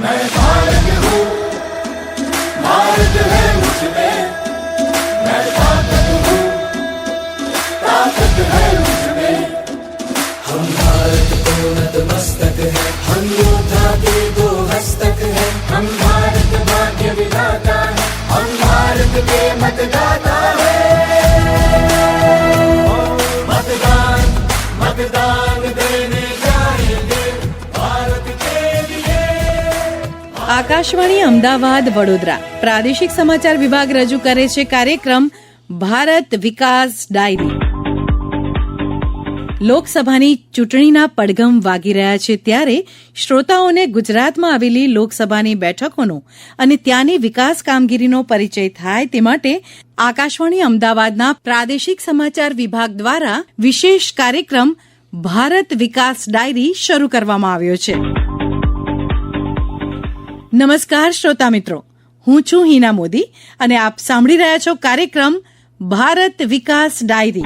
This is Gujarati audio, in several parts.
मैं भारत हूँ भारत है मुझमें ताकत हूँ ताकत है मुझमें हम भारत को नतमस्तक है हम योद्धा के दो हस्तक है हम भारत भाग्य विधाता है हम भारत के मतदाता है मतदान मतदान આકાશવાણી અમદાવાદ, વડોદરા. પ્રાદેશિક સમાચાર વિભાગ રજૂ કરે છે કાર્યક્રમ ભારત વિકાસ ડાયરી. લોકસભાની ચૂંટણીના પડઘમ વાગી રહ્યા છે ત્યારે શ્રોતાઓને ગુજરાતમાં આવેલી લોકસભાની બેઠકોનો અને ત્યાંની વિકાસ કામગીરીનો પરિચય થાય તે માટે આકાશવાણી અમદાવાદના પ્રાદેશિક સમાચાર વિભાગ દ્વારા વિશેષ કાર્યક્રમ ભારત વિકાસ ડાયરી શરૂ કરવામાં આવ્યો છે. નમસ્કાર શ્રોતા મિત્રો. હું છું હિના મોદી અને આપ સાંભળી રહ્યા છો કાર્યક્રમ ભારત વિકાસ ડાયરી.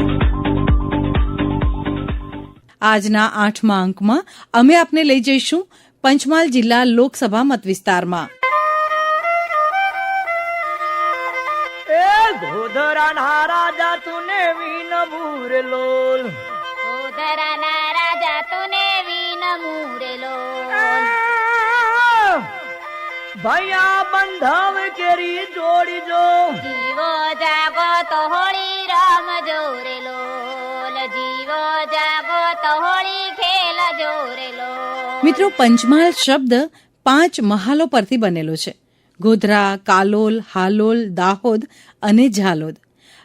આજના આઠમા અંકમાં અમે આપને લઈ જઈશું પંચમહાલ જિલ્લા લોકસભા મતવિસ્તારમાં. ધોધરા ધોધરાના રાજા તુને વીન મૂરેલો ઉદરના રાજા ભૈયા બંધવ કેરી જોડી જો જીવો જાગો તો હોળી રામ જોરેલો. જીવો જાગો તો હોળી ખેલ જોરેલો. મિત્રો પંચમહાલ શબ્દ પાંચ મહાલો પરથી બનેલો છે. ગોધરા કાલોલ હાલોલ દાહોદ અને ઝાલોદ.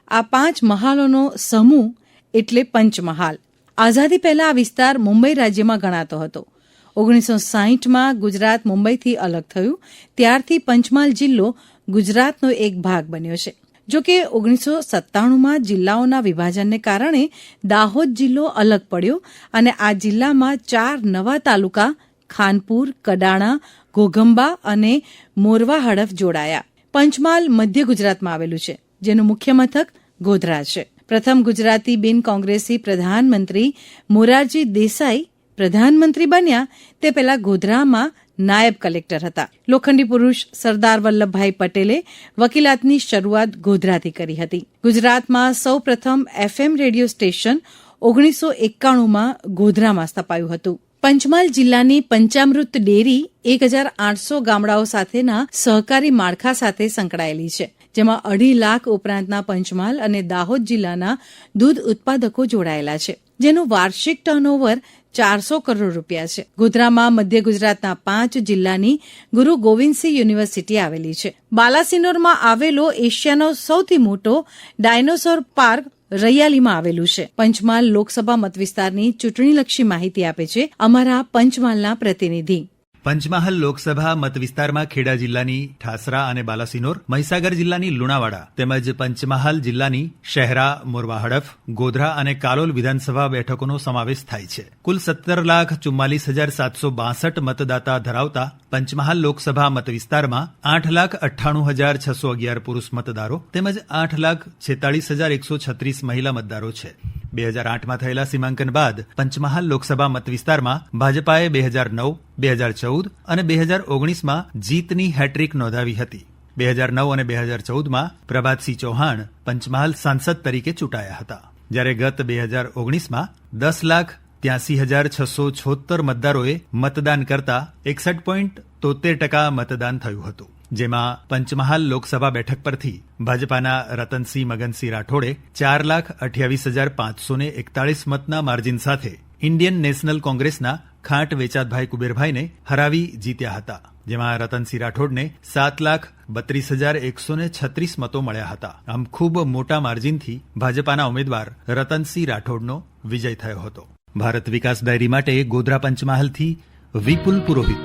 આ પાંચ મહાલોનો સમૂહ એટલે પંચમહાલ. આઝાદી પહેલા આ વિસ્તાર મુંબઈ રાજ્યમાં ગણાતો હતો. ઓગણીસો સાહીઠમાં ગુજરાત મુંબઈથી અલગ થયું. ત્યારથી પંચમહાલ જિલ્લો ગુજરાતનો એક ભાગ બન્યો છે. જો કે ઓગણીસો સત્તાણુંમાં જિલ્લાઓના વિભાજનને કારણે દાહોદ જિલ્લો અલગ પડ્યો અને આ જિલ્લામાં ચાર નવા તાલુકા ખાનપુર, કડાણા, ઘોઘંબા અને મોરવા હડફ જોડાયા. પંચમહાલ મધ્ય ગુજરાતમાં આવેલું છે, જેનું મુખ્ય મથક ગોધરા છે. પ્રથમ ગુજરાતી બિન કોંગ્રેસી પ્રધાનમંત્રી મોરારજી દેસાઈ પ્રધાનમંત્રી બન્યા, તે પહેલા ગોધરામાં નાયબ કલેક્ટર હતા. લોખંડી પુરુષ સરદાર વલ્લભભાઈ પટેલે વકીલાતની શરૂઆત ગોધરાથી કરી હતી. ગુજરાતમાં સૌ પ્રથમ એફએમ રેડિયો સ્ટેશન ઓગણીસો એકાણુંમાં ગોધરામાં સ્થપાયું હતું. પંચમહાલ જિલ્લાની પંચામૃત ડેરી એક હજાર આઠસો ગામડાઓ સાથેના સહકારી માળખા સાથે સંકળાયેલી છે, જેમાં અઢી લાખ ઉપરાંતના પંચમહાલ અને દાહોદ જિલ્લાના દૂધ ઉત્પાદકો જોડાયેલા છે. જેનું વાર્ષિક ટર્નઓવર ચારસો કરોડ રૂપિયા છે. ગોધરામાં મધ્ય ગુજરાતના પાંચ જિલ્લાની ગુરુ ગોવિંદસિંહ યુનિવર્સિટી આવેલી છે. બાલાસિનોરમાં આવેલો એશિયાનો સૌથી મોટો ડાયનોસોર પાર્ક રૈયાલીમાં આવેલું છે. પંચમહાલ લોકસભા મતવિસ્તારની ચૂંટણીલક્ષી માહિતી આપે છે અમારા પંચમહાલના પ્રતિનિધિ. પંચમહાલ લોકસભા મતવિસ્તારમાં ખેડા જિલ્લાની ઠાસરા અને બાલાસિનોર, મહીસાગર જિલ્લાની લુણાવાડા તેમજ પંચમહાલ જિલ્લાની શહેરા, મોરવા હડફ, ગોધરા અને કાલોલ વિધાનસભા બેઠકોનો સમાવેશ થાય છે. કુલ સત્તર લાખ ચુમ્માલીસ હજાર સાતસો બાસઠ મતદાતા ધરાવતા પંચમહાલ લોકસભા મતવિસ્તારમાં આઠ લાખ અઠ્ઠાણું હજાર છસો અગિયાર પુરુષ મતદારો તેમજ આઠ લાખ છેતાળીસ હજાર એકસો છત્રીસ મહિલા મતદારો છે. બે હજાર આઠમાં થયેલા સીમાંકન બાદ પંચમહાલ લોકસભા મતવિસ્તારમાં ભાજપાએ બે હજાર નવ, બે હજાર ચૌદ અને બે હજાર ઓગણીસમાં જીતની હેટ્રિક નોંધાવી હતી. બે હજાર નવ અને બે હજાર ચૌદમાં પ્રભાતસિંહ ચૌહાણ પંચમહાલ સાંસદ તરીકે ચૂંટાયા હતા. જ્યારે ગત બે હજાર ઓગણીસમાં દસ લાખ ત્યાસી હજાર છસો છોતર મતદારોએ મતદાન કરતા એકસઠ પોઈન્ટ તોતેર ટકા મતદાન થયું હતું. જેમાં પંચમહાલ લોકસભા બેઠક પરથી ભાજપાના રતનસિંહ મગનસિંહ રાઠોડે ચાર લાખ અઠ્યાવીસ હજાર પાંચસો ને એકતાળીસ મતના માર્જિન સાથે ઇન્ડિયન નેશનલ કોંગ્રેસના ખાંટ વેચાતભાઈ કુબેરભાઈને હરાવી જીત્યા હતા, જેમાં રતનસિંહ રાઠોડને સાત લાખ બત્રીસ હજાર એકસો ને છત્રીસ મતો મળ્યા હતા. આમ ખૂબ મોટા માર્જિનથી ભાજપાના ઉમેદવાર રતનસિંહ રાઠોડનો વિજય થયો હતો. ભારત વિકાસ ડાયરી માટે ગોધરા પંચમહાલથી વિપુલ પુરોહિત.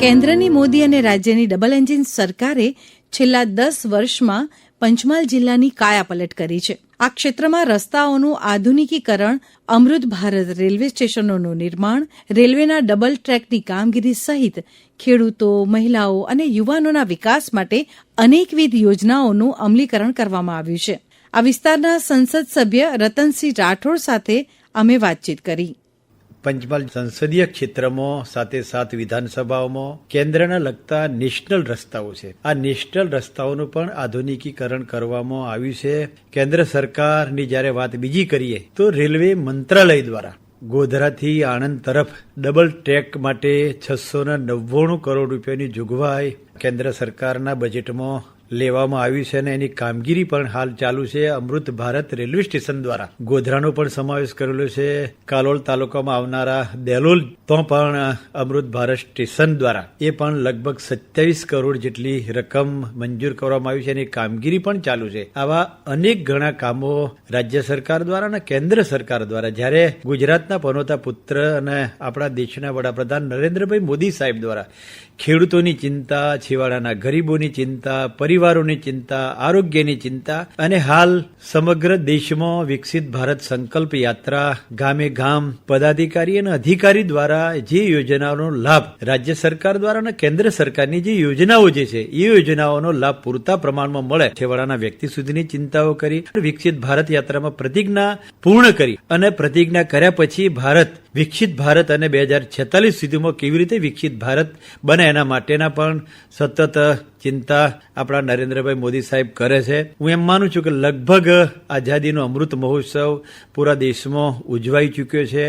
કેન્દ્રની મોદી અને રાજ્યની ડબલ એન્જિન સરકારે છેલ્લા દસ વર્ષમાં પંચમહાલ જિલ્લાની કાયાપલટ કરી છે. આ ક્ષેત્રમાં રસ્તાઓનું આધુનિકીકરણ, અમૃત ભારત રેલવે સ્ટેશનોનું નિર્માણ, રેલવેના ડબલ ટ્રેકની કામગીરી સહિત ખેડૂતો, મહિલાઓ અને યુવાનોના વિકાસ માટે અનેકવિધ યોજનાઓનું અમલીકરણ કરવામાં આવ્યું છે. આ વિસ્તારના સંસદ સભ્ય રતનસિંહ રાઠોડ સાથે અમે વાતચીત કરી. પંચમહાલ સંસદીય ક્ષેત્રમાં, સાથે સાથ વિધાનસભાઓમાં, કેન્દ્રના લગતા નેશનલ રસ્તાઓ છે. આ નેશનલ રસ્તાઓનું પણ આધુનિકીકરણ કરવામાં આવ્યું છે. કેન્દ્ર સરકારની જ્યારે વાત બીજી કરીએ, તો રેલવે મંત્રાલય દ્વારા ગોધરાથી આણંદ તરફ ડબલ ટ્રેક માટે છસો નવ્વાણું કરોડ રૂપિયાની જોગવાઈ કેન્દ્ર સરકારના બજેટમાં લેવામાં આવ્યું છે અને એની કામગીરી પણ હાલ ચાલુ છે. અમૃત ભારત રેલવે સ્ટેશન દ્વારા ગોધરાનો પણ સમાવેશ કરેલો છે. કાલોલ તાલુકામાં આવનારા દેલોલ તો પણ અમૃત ભારત સ્ટેશન દ્વારા એ પણ લગભગ સત્યાવીસ કરોડ જેટલી રકમ મંજૂર કરવામાં આવી છે એની કામગીરી પણ ચાલુ છે. આવા અનેક ઘણા કામો રાજ્ય સરકાર દ્વારા અને કેન્દ્ર સરકાર દ્વારા જ્યારે ગુજરાતના પનોતા પુત્ર અને આપણા દેશના વડાપ્રધાન નરેન્દ્રભાઈ મોદી સાહેબ દ્વારા ખેડૂતોની ચિંતા, છેવાડાના ગરીબોની ચિંતા, પરિવારોની ચિંતા, આરોગ્યની ચિંતા અને હાલ સમગ્ર દેશમાં વિકસિત ભારત સંકલ્પ યાત્રા ગામે ગામ પદાધિકારી અને અધિકારી દ્વારા જે યોજનાઓનો લાભ રાજ્ય સરકાર દ્વારા અને કેન્દ્ર સરકારની જે યોજનાઓ જે છે, એ યોજનાઓનો લાભ પૂરતા પ્રમાણમાં મળે. છેવાડાના વ્યક્તિ સુધીની ચિંતાઓ કરી વિકસિત ભારત યાત્રામાં પ્રતિજ્ઞા પૂર્ણ કરી અને પ્રતિજ્ઞા કર્યા પછી ભારત વિકસિત ભારત અને બે હજાર છેતાલીસ સુધીમાં કેવી રીતે વિકસિત ભારત બને એના માટેના પણ સતત ચિંતા આપણા નરેન્દ્રભાઈ મોદી સાહેબ કરે છે. હું એમ માનું છું કે લગભગ આઝાદીનો અમૃત મહોત્સવ પૂરા દેશમાં ઉજવાઈ ચૂક્યો છે.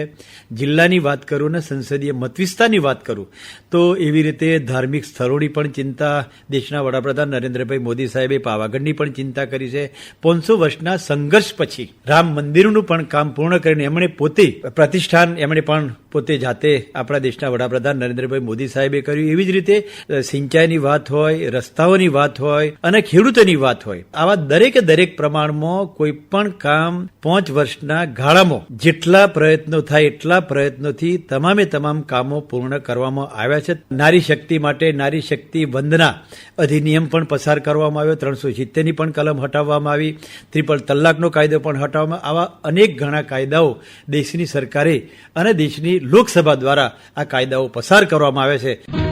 જિલ્લાની વાત કરું ને સંસદીય મતવિસ્તારની વાત કરું, તો એવી રીતે ધાર્મિક સ્થળોની પણ ચિંતા, દેશના વડાપ્રધાન નરેન્દ્રભાઈ મોદી સાહેબે પાવાગઢની પણ ચિંતા કરી છે. પાંચસો વર્ષના સંઘર્ષ પછી રામ મંદિરનું પણ કામ પૂર્ણ કરીને એમણે પોતે પ્રતિષ્ઠાન એમણે પણ પોતે જાતે આપણા દેશના વડાપ્રધાન નરેન્દ્રભાઈ મોદી સાહેબે કર્યું. એવી જ રીતે સિંચાઈની વાત હોય રસ્તાઓની વાત હોય અને ખેડૂતોની વાત હોય, આવા દરેકે દરેક પ્રમાણમાં કોઈ પણ કામ પાંચ વર્ષના ગાળામાં જેટલા પ્રયત્નો થાય એટલા પ્રયત્નોથી તમામે તમામ કામો પૂર્ણ કરવામાં આવ્યા છે. નારી શક્તિ માટે નારી શક્તિ વંદના અધિનિયમ પણ પસાર કરવામાં આવ્યો, ત્રણસો સિત્તેરની પણ કલમ હટાવવામાં આવી, ત્રિપલ તલાકનો કાયદો પણ હટાવવામાં આવા અનેક ઘણા કાયદાઓ દેશની સરકારે અને દેશની લોકસભા દ્વારા આ કાયદાઓ પસાર કરવામાં આવે છે.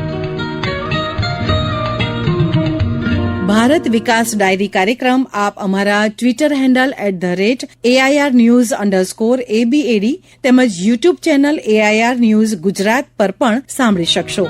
ભારત વિકાસ ડાયરી કાર્યક્રમ આપ અમારા Twitter handle at the rate AIR news underscore ABAD તેમજ YouTube channel AIR news Gujarat પર પણ સાંભળી શકશો.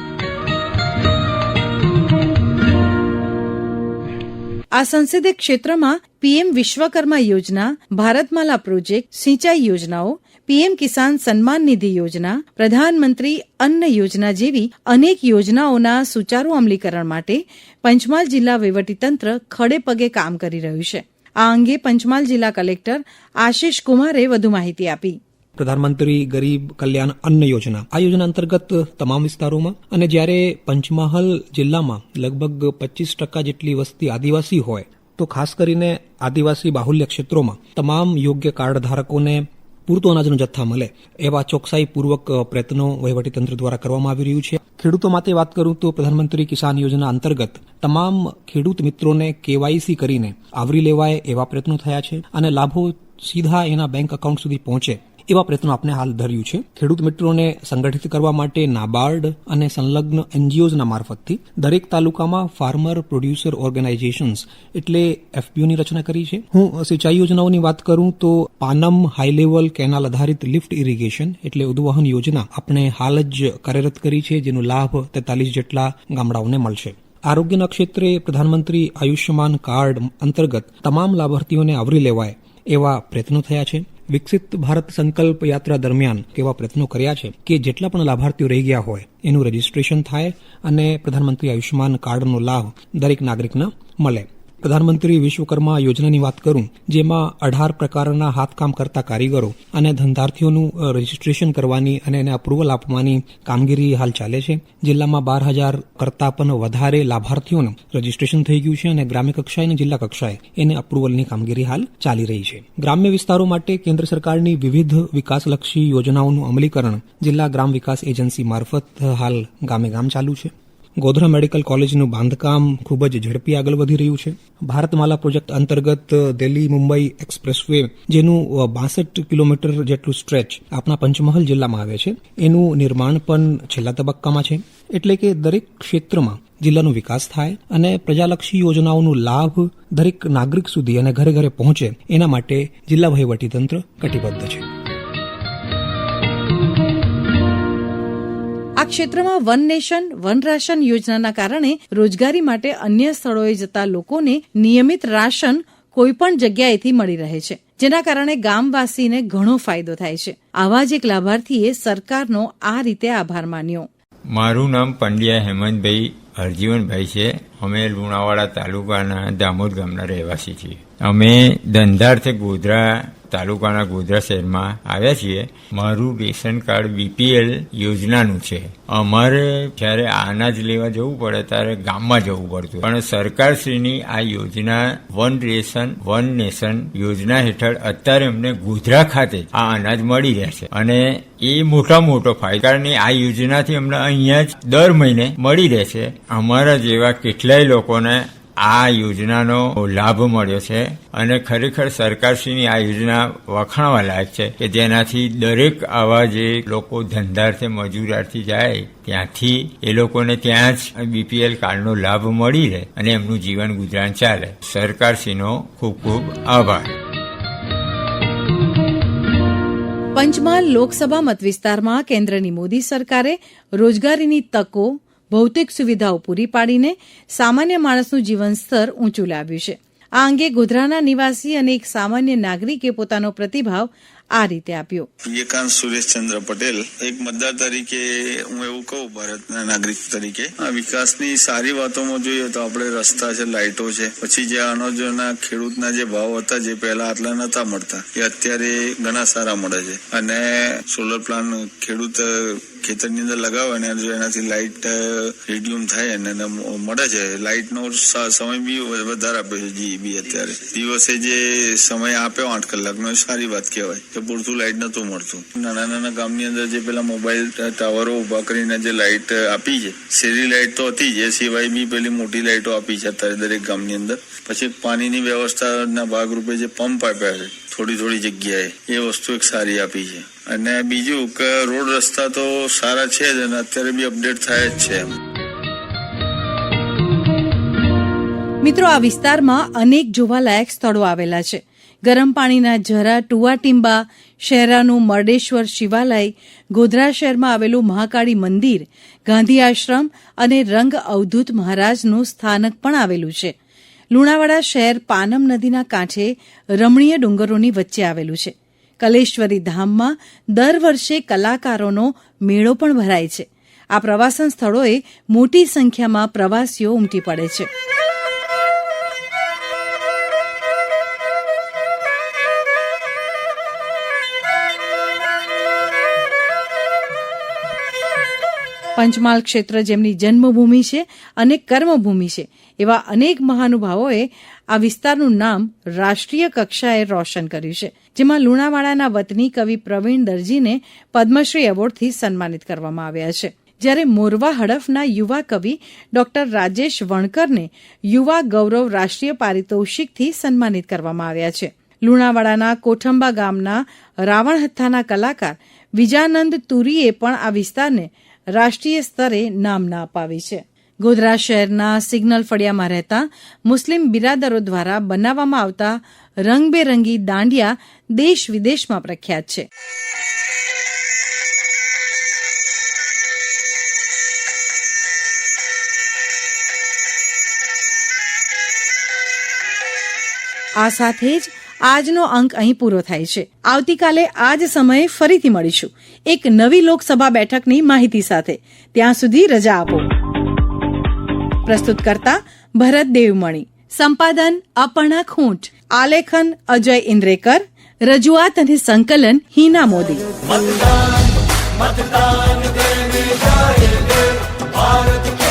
આ સંસદીય ક્ષેત્રમાં પીએમ વિશ્વકર્મા યોજના, ભારતમાલા પ્રોજેક્ટ, સિંચાઈ યોજનાઓ પીએમ કિસાન સન્માન નિધિ યોજના, પ્રધાનમંત્રી અન્ન યોજના જેવી અનેક યોજનાઓના સુચારુ અમલીકરણ માટે પંચમહાલ જિલ્લા વહીવટીતંત્ર ખડે પગે કામ કરી રહ્યું છે. આ અંગે પંચમહાલ જિલ્લા કલેક્ટર આશિષ કુમારે વધુ માહિતી આપી. પ્રધાનમંત્રી ગરીબ કલ્યાણ અન્ન યોજના. આ યોજના અંતર્ગત તમામ વિસ્તારોમાં અને જ્યારે પંચમહાલ જિલ્લામાં લગભગ પચીસ ટકા જેટલી વસ્તી આદિવાસી હોય, તો ખાસ કરીને આદિવાસી બાહુલ્ય ક્ષેત્રોમાં તમામ યોગ્ય કાર્ડ ધારકોને પૂરતો અનાજનો જથ્થા મળે, એવા ચોકસાઈપૂર્વક પ્રયત્નો વહીવટીતંત્ર દ્વારા કરવામાં આવી રહ્યું છે. ખેડૂતો માટે વાત કરું તો પ્રધાનમંત્રી કિસાન યોજના અંતર્ગત તમામ ખેડૂત મિત્રોને કેવાયસી કરીને આવરી લેવાય એવા પ્રયત્નો થયા છે અને લાભો સીધા એના બેંક એકાઉન્ટ સુધી પહોંચે એવા પ્રયત્નો આપણે હાલ ધર્યું છે. ખેડૂત મિત્રોને સંગઠિત કરવા માટે નાબાર્ડ અને સંલગ્ન એનજીઓઝના મારફતથી દરેક તાલુકામાં ફાર્મર પ્રોડ્યુસર ઓર્ગેનાઇઝેશન્સ એટલે એફપીઓની રચના કરી છે. હું સિંચાઈ યોજનાઓની વાત કરું તો પાનમ હાઈ લેવલ કેનાલ આધારિત લિફ્ટ ઇરિગેશન એટલે ઉદ્વહન યોજના આપણે હાલ જ કાર્યરત કરી છે, જેનો લાભ તેતાલીસ જેટલા ગામડાઓને મળશે. આરોગ્યના ક્ષેત્રે પ્રધાનમંત્રી આયુષ્યમાન કાર્ડ અંતર્ગત તમામ લાભાર્થીઓને આવરી લેવાય એવા પ્રયત્નો થયા છે. વિકસિત ભારત સંકલ્પ યાત્રા દરમિયાન કેવા પ્રયત્નો કર્યા છે કે જેટલા પણ લાભાર્થીઓ રહી ગયા હોય, એનું રજીસ્ટ્રેશન થાય અને પ્રધાનમંત્રી આયુષ્યમાન કાર્ડનો લાભ દરેક નાગરિકને મળે. પ્રધાનમંત્રી વિશ્વકર્મા યોજનાની વાત કરું, જેમાં અઢાર પ્રકારના હાથકામ કરતા કારીગરો અને ધંધાર્થીઓનું રજીસ્ટ્રેશન કરવાની અને એને અપ્રુવલ આપવાની કામગીરી હાલ ચાલે છે. જિલ્લામાં બાર હજાર કરતા પણ વધારે લાભાર્થીઓનું રજીસ્ટ્રેશન થઈ ગયું છે અને ગ્રામ્ય કક્ષાએ અને જિલ્લા કક્ષાએ એને અપ્રુવલની કામગીરી હાલ ચાલી રહી છે. ગ્રામ્ય વિસ્તારો માટે કેન્દ્ર સરકારની વિવિધ વિકાસલક્ષી યોજનાઓનું અમલીકરણ જિલ્લા ગ્રામ વિકાસ એજન્સી મારફત હાલ ગામે ગામ ચાલુ છે. ગોધરા મેડિકલ કોલેજનું બાંધકામ ખૂબ જ ઝડપી આગળ વધી રહ્યું છે. ભારતમાલા પ્રોજેક્ટ અંતર્ગત દિલ્હી મુંબઈ એક્સપ્રેસ વે જેનું બાસઠ કિલોમીટર જેટલું સ્ટ્રેચ આપણા પંચમહાલ જિલ્લામાં આવે છે. એનું નિર્માણ પણ છેલ્લા તબક્કામાં છે. એટલે કે દરેક ક્ષેત્રમાં જિલ્લાનો વિકાસ થાય અને પ્રજાલક્ષી યોજનાઓનો લાભ દરેક નાગરિક સુધી અને ઘરે ઘરે પહોંચે, એના માટે જિલ્લા વહીવટીતંત્ર કટિબદ્ધ છે. ક્ષેત્રમાં વન નેશન, વન રાશન યોજનાના કારણે રોજગારી માટે અન્ય સ્થળોએ જતા લોકોને નિયમિત રાશન કોઈપણ જગ્યાએથી મળી રહે છે, જેના કારણે ગામવાસીને ઘણો ફાયદો થાય છે. આવા જ એક લાભાર્થીએ સરકારનો આ રીતે આભાર માન્યો. મારું નામ પંડ્યા હેમંતભાઈ હરજીવનભાઈ છે. અમે લુણાવાડા તાલુકાના દામોદ ગામના રહેવાસી છીએ. અમે ધંધાર્થે ગોધરા તાલુકાના ગોધરા શહેરમાં આવ્યા છીએ. મારું રેશન કાર્ડ બીપીએલ યોજનાનું છે. અમારે જ્યારે અનાજ લેવા જવું પડે ત્યારે ગામમાં જવું પડતું. પણ સરકારશ્રીની આ યોજના વન રેશન, વન નેશન યોજના હેઠળ અત્યારે અમને ગોધરા ખાતે આ અનાજ મળી રહેશે અને એ મોટા મોટો ફાયદો કારણ આ યોજનાથી અમને અહીંયા જ દર મહિને મળી રહેશે અમારા જેવા કેટલાય લોકોને આ યોજનાનો લાભ મળ્યો છે અને ખરેખર સરકારશ્રીની આ યોજના વખાણવા લાયક છે કે જેનાથી દરેક આવા જે લોકો ધંધાર્થે મજૂરાર્થી જાય, ત્યાંથી એ લોકોને ત્યાં જ બીપીએલ કાર્ડનો લાભ મળી રહે અને એમનું જીવન ગુજરાન ચાલે. સરકારશ્રીનો ખૂબ ખૂબ આભાર. પંચમહાલ લોકસભા મતવિસ્તારમાં કેન્દ્રની મોદી સરકારે રોજગારીની તકો ભૌતિક સુવિધાઓ પૂરી પાડીને સામાન્ય માણસનું જીવન સ્તર ઊંચું લાવ્યું છે. આ અંગે ગોધરાના નિવાસી અને એક સામાન્ય નાગરિકે પોતાનો પ્રતિભાવ આ રીતે આપ્યો. વિવેકાંત સુરેશચંદ્ર પટેલ, એક મતદાર તરીકે હું એવું કહું, ભારતના નાગરિક તરીકે. આ વિકાસની સારી વાતોમાં જોઈએ તો આપણે રસ્તા છે, લાઇટો છે. પછી જે અનાજોના ખેડૂતના જે ભાવ હતા, જે પહેલા આટલા નતા મળતા, એ અત્યારે ઘણા સારા મળે છે. અને સોલર પ્લાન ખેડૂત ખેતરની અંદર લગાવે અને જો એનાથી લાઇટ રિડ્યુમ થાય અને એને મળે છે. લાઇટનો સમય બી વધારે આપે છે જીબી અત્યારે. દિવસે જે સમય આપ્યો, આઠ કલાકનો સારી વાત કહેવાય. કે પૂરતું લાઇટ નતું મળતું. નાના નાના ગામની અંદર જે પેલા મોબાઈલ ટાવરો ઊભા કરીને જે લાઇટ આપી છે, શેરી લાઇટ તો હતી જ, એ સિવાય બી પેલી મોટી લાઇટો આપી છે અત્યારે દરેક ગામની અંદર. પછી પાણીની વ્યવસ્થાના ભાગરૂપે જે પંપ આપ્યા છે, થોડી થોડી જગ્યાએ, એ વસ્તુ એક સારી આપી છે. અને બીજું કે રોડ રસ્તા તો સારા છે જ અને અત્યારે બી અપડેટ થાય જ છે મિત્રો, આ વિસ્તારમાં અનેક જોવાલાયક સ્થળો આવેલા છે. ગરમ પાણીના ઝરા ટુવાટીંબા શહેરાનું મરડેશ્વર શિવાલય, ગોધરા શહેરમાં આવેલું મહાકાળી મંદિર, ગાંધી આશ્રમ અને રંગ અવધૂત મહારાજનું સ્થાનક પણ આવેલું છે. લુણાવાડા શહેર પાનમ નદીના કાંઠે રમણીય ડુંગરોની વચ્ચે આવેલું છે. કલેશ્વરી ધામમાં દર વર્ષે કલાકારોનો મેળો પણ ભરાય છે. આ પ્રવાસન સ્થળોએ મોટી સંખ્યામાં પ્રવાસીઓ ઉમટી પડે છે. પંચમહાલ ક્ષેત્ર જેમની જન્મભૂમિ છે અને કર્મભૂમિ છે, એવા અનેક મહાનુભાવોએ આ વિસ્તારનું નામ રાષ્ટ્રીય કક્ષાએ રોશન કર્યું છે, જેમાં લુણાવાડાના વતની કવિ પ્રવીણ દરજીને પદ્મશ્રી એવોર્ડથી સન્માનિત કરવામાં આવ્યા છે. જ્યારે મોરવા હડફના યુવા કવિ ડોક્ટર રાજેશ વણકરને યુવા ગૌરવ રાષ્ટ્રીય પારિતોષિકથી સન્માનિત કરવામાં આવ્યા છે. લુણાવાડાના કોઠંબા ગામના રાવણહથ્થાના કલાકાર વિજાનંદ તુરીએ પણ આ વિસ્તારને રાષ્ટ્રીય સ્તરે નામના અપાવી છે. ગોધરા શહેરના સિગ્નલ ફળિયામાં રહેતા મુસ્લિમ બિરાદરો દ્વારા બનાવવામાં આવતા રંગબેરંગી દાંડિયા દેશ વિદેશમાં પ્રખ્યાત છે. આ સાથે જ આજનો અંક અહીં પૂરો થાય છે. આવતીકાલે આ જ સમયે ફરીથી મળીશું. એક નવી લોકસભા બેઠકની માહિતી સાથે. ત્યાં સુધી રજા આપો. પ્રસ્તુત કરતા ભરત દેવમણી. સંપાદન અપર્ણા ખૂંટ. આલેખન અજય ઇન્દ્રેકર. રજૂઆત અને સંકલન હિના મોદી. મતદાન મતદાન ભારત